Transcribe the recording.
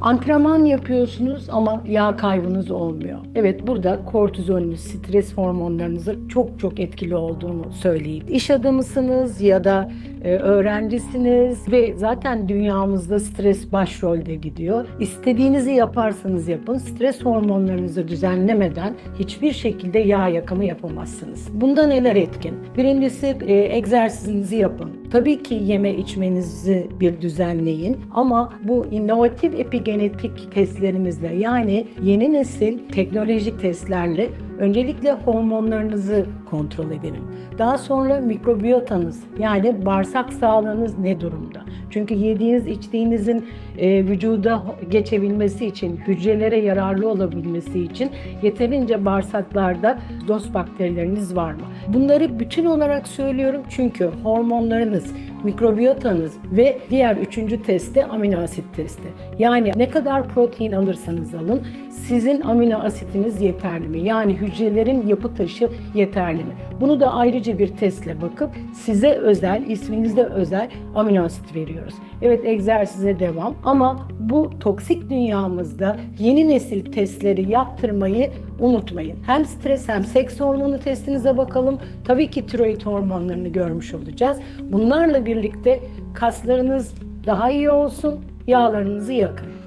Antrenman yapıyorsunuz ama yağ kaybınız olmuyor. Evet burada kortizolünüz, stres hormonlarınızın çok çok etkili olduğunu söyleyeyim. İş adamısınız ya da öğrencisiniz ve zaten dünyamızda stres başrolde gidiyor. İstediğinizi yaparsanız yapın. Stres hormonlarınızı düzenlemeden hiçbir şekilde yağ yakımı yapamazsınız. Bunda neler etkin? Birincisi e, egzersizinizi yapın. Tabii ki yeme içmenizi bir düzenleyin ama bu inovatif epigenetik testlerimizle yani yeni nesil teknolojik testlerle öncelikle hormonlarınızı kontrol edelim. Daha sonra mikrobiyotanız yani bağırsak sağlığınız ne durumda? Çünkü yediğiniz içtiğinizin e, vücuda geçebilmesi için, hücrelere yararlı olabilmesi için yeterince bağırsaklarda DOS bakterileriniz var mı? Bunları bütün olarak söylüyorum çünkü hormonlarınız, mikrobiyotanız ve diğer üçüncü testi amino asit testi. Yani ne kadar protein alırsanız alın sizin amino asitiniz yeterli mi? Yani hücrelerin yapı taşı yeterli mi? Bunu da ayrıca bir testle bakıp size özel, isminizde özel amino asit veriyoruz. Evet egzersize devam ama bu toksik dünyamızda yeni nesil testleri yaptırmayı unutmayın. Hem stres hem seks hormonu testinize bakalım. Tabii ki tiroid hormonlarını görmüş olacağız. Bunlarla birlikte kaslarınız daha iyi olsun, yağlarınızı yakın.